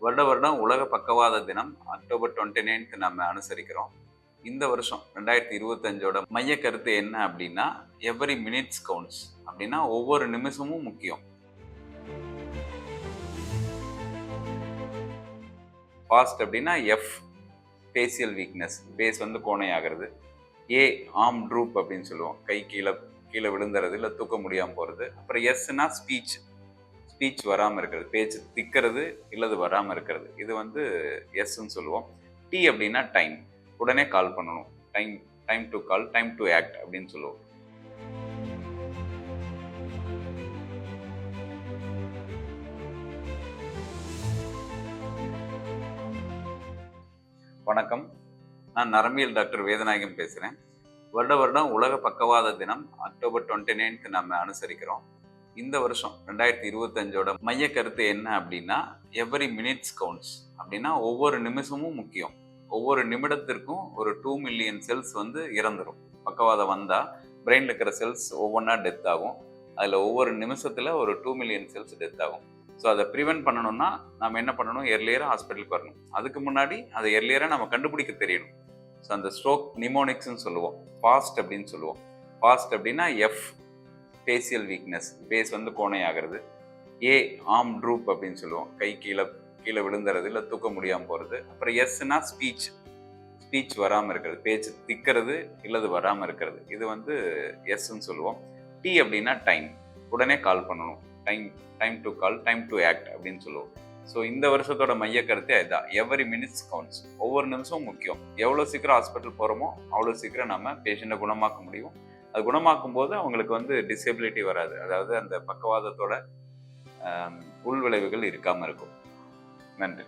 வருட வருடம் உலக பக்கவாத தினம் அக்டோபர் டுவெண்ட்டி நைன்த் நம்ம அனுசரிக்கிறோம். இந்த வருஷம் ரெண்டாயிரத்தி இருபத்தஞ்சோட மைய கருத்து என்ன அப்படின்னா எவ்ரி மினிட்ஸ் கவுண்ட்ஸ் அப்படின்னா ஒவ்வொரு நிமிஷமும் முக்கியம். ஃபாஸ்ட் அப்படின்னா எஃப் ஃபேசியல் வீக்னஸ் ஃபேஸ் வந்து கோணையாகிறது. ஏ ஆம் ட்ரூப் அப்படின்னு சொல்லுவோம். கை கீழே கீழே விழுந்துறது இல்லை தூக்க முடியாமல் போகிறது அப்புறம் எஸ்னா ஸ்பீச் ஸ்பீச் வராமல் இருக்கிறது பேச்சு திக்கிறது இல்லது வராமல் இருக்கிறது. இது வந்து எஸ்ன்னு சொல்லுவோம். டி அப்படின்னா டைம் உடனே கால் பண்ணணும். Time time to call time to act அப்படின்னு சொல்லுவோம். வணக்கம். நான் நரம்பியல் டாக்டர் வேதநாயகம் பேசுகிறேன் வருட வருடம் உலக பக்கவாத தினம் அக்டோபர் டுவெண்ட்டி நைன்த்து நம்ம அனுசரிக்கிறோம். இந்த வருஷம் ரெண்டாயிரத்தி இருபத்தஞ்சோட மைய கருத்து என்ன அப்படின்னா எவ்ரி மினிட்ஸ் கவுண்ட்ஸ் அப்படின்னா ஒவ்வொரு நிமிஷமும் முக்கியம். ஒவ்வொரு நிமிடத்திற்கும் ஒரு டூ மில்லியன் செல்ஸ் வந்து இறந்துடும் பக்கவாதம் வந்தால் பிரெயினில் இருக்கிற செல்ஸ் ஒவ்வொன்றா டெத் ஆகும். அதில் ஒவ்வொரு நிமிஷத்தில் ஒரு டூ மில்லியன் செல்ஸ் டெத் ஆகும். ஸோ அதை ப்ரிவென்ட் பண்ணணும்னா நம்ம என்ன பண்ணணும்? எர்லியராக ஹாஸ்பிட்டலுக்கு வரணும். அதுக்கு முன்னாடி அதை எர்லியராக நம்ம கண்டுபிடிக்க தெரியணும். ஸோ அந்த ஸ்ட்ரோக் நிமோனிக்ஸ்னு சொல்லுவோம். ஃபாஸ்ட் அப்படின்னு சொல்லுவோம். ஃபாஸ்ட் அப்படின்னா எஃப் ஃபேஷியல் வீக்னஸ் ஃபேஸ் வந்து கோணை ஆகிறது ஏ ஆம் ட்ரூப் அப்படின்னு சொல்லுவோம். கை கீழே கீழே விழுந்துறது இல்லை தூக்க முடியாமல் போகிறது அப்புறம் எஸ்னா ஸ்பீச் ஸ்பீச் வராமல் இருக்கிறது. பேச்சு திக்கிறது இல்லது வராமல் இருக்கிறது. இது வந்து எஸ்ன்னு சொல்லுவோம். டி அப்படின்னா டைம் உடனே கால் பண்ணணும். Time time to call time to act அப்படின்னு சொல்லுவோம். ஸோ இந்த வருஷத்தோட மைய கருத்தே அதுதான். எவரி மினிட்ஸ் கவுண்ட்ஸ் ஒவ்வொரு நிமிஷமும் முக்கியம். எவ்வளோ சீக்கிரம் ஹாஸ்பிட்டல் போகிறோமோ அவ்வளோ சீக்கிரம் நம்ம பேஷண்ட்டை குணமாக்க முடியும். அது குணமாக்கும் போது அவங்களுக்கு வந்து டிசபிலிட்டி வராது. அதாவது அந்த பக்கவாதத்தோட உள்விளைவுகள் இருக்காமல் இருக்கும். நன்றி.